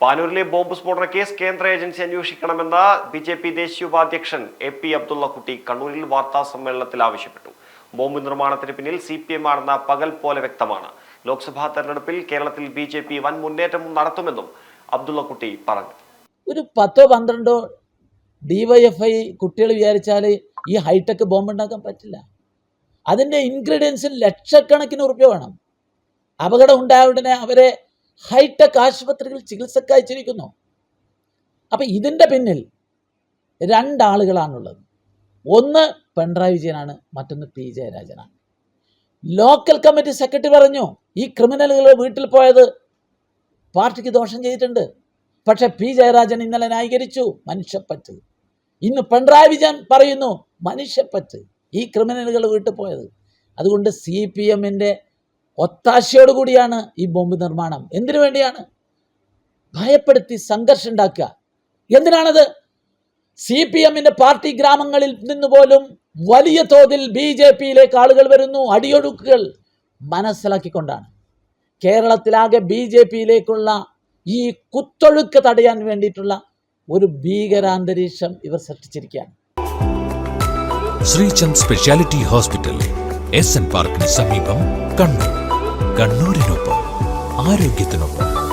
പാനൂരിലെ bomb സ്ഫോടന case കേന്ദ്ര agency അന്വേഷിക്കണമെന്ന് ബി ജെ പി ദേശീയ ഉപാധ്യക്ഷൻ എ പി അബ്ദുള്ളക്കുട്ടി കണ്ണൂരിൽ വാർത്താ സമ്മേളനത്തിൽ ആവശ്യപ്പെട്ടു. ബോംബ് നിർമ്മാണത്തിന് പിന്നിൽ സി പി എം ആണെന്ന പകൽ പോലെ വ്യക്തമാണ്. ലോക്സഭാ തെരഞ്ഞെടുപ്പിൽ കേരളത്തിൽ ബി ജെ പി വൻ മുന്നേറ്റം നടത്തുമെന്നും അബ്ദുള്ളക്കുട്ടി പറഞ്ഞു. ഒരു പത്തോ പന്ത്രണ്ടോ ഡിവൈഎഫ്ഐ കുട്ടികൾ വിചാരിച്ചാൽ ഈ ഹൈടെക് ബോംബ് ഉണ്ടാക്കാൻ പറ്റില്ല. അതിന്റെ ഇൻഗ്രീഡിയൻസിന് ലക്ഷക്കണക്കിന് ഉറുപ്പ്യ വേണം. അപകടം ഉണ്ടായ ഉടനെ അവരെ ഹൈടെക് ആശുപത്രികൾ ചികിത്സക്ക് അയച്ചിരിക്കുന്നു അപ്പം ഇതിന്റെ പിന്നിൽ രണ്ടാളുകളാണുള്ളത്. ഒന്ന് പിണറായി വിജയനാണ് മറ്റൊന്ന് പി ജയരാജനാണ്. ലോക്കൽ കമ്മിറ്റി സെക്രട്ടറി പറഞ്ഞു ഈ ക്രിമിനലുകൾ വീട്ടിൽ പോയത് പാർട്ടിക്ക് ദോഷം ചെയ്തിട്ടുണ്ട്. പക്ഷെ പി ജയരാജൻ ഇന്നലെ ന്യായീകരിച്ചു മനുഷ്യപ്പറ്റ്. ഇന്ന് പിണറായി വിജയൻ പറയുന്നു മനുഷ്യപ്പറ്റ്. ഈ ക്രിമിനലുകൾ വീട്ടിൽ പോയത്. അതുകൊണ്ട് സി പി എമ്മിന്റെ ഒത്താശയോടുകൂടിയാണ് ഈ ബോംബ് നിർമ്മാണം. എന്തിനു വേണ്ടിയാണ്? ഭയപ്പെടുത്തി സംഘർഷം ഉണ്ടാക്കുക. എന്തിനാണത്? സി പി എമ്മിന്റെ പാർട്ടി ഗ്രാമങ്ങളിൽ നിന്ന് പോലും വലിയ തോതിൽ ബി ജെ പിയിലേക്ക് ആളുകൾ വരുന്നു അടിയൊഴുക്കുകൾ മനസ്സിലാക്കിക്കൊണ്ടാണ്. കേരളത്തിലാകെ ബി ജെ പിയിലേക്കുള്ള ഈ കുത്തൊഴുക്ക് തടയാൻ വേണ്ടിയിട്ടുള്ള ഒരു ഭീകരാന്തരീക്ഷം ഇവർ സൃഷ്ടിച്ചിരിക്കുകയാണ്. Sreechand speciality hospital S N പാർക്കിന് സമീപം കണ്ണൂർ. കണ്ണൂരിനൊപ്പം ആരോഗ്യത്തിനൊപ്പം.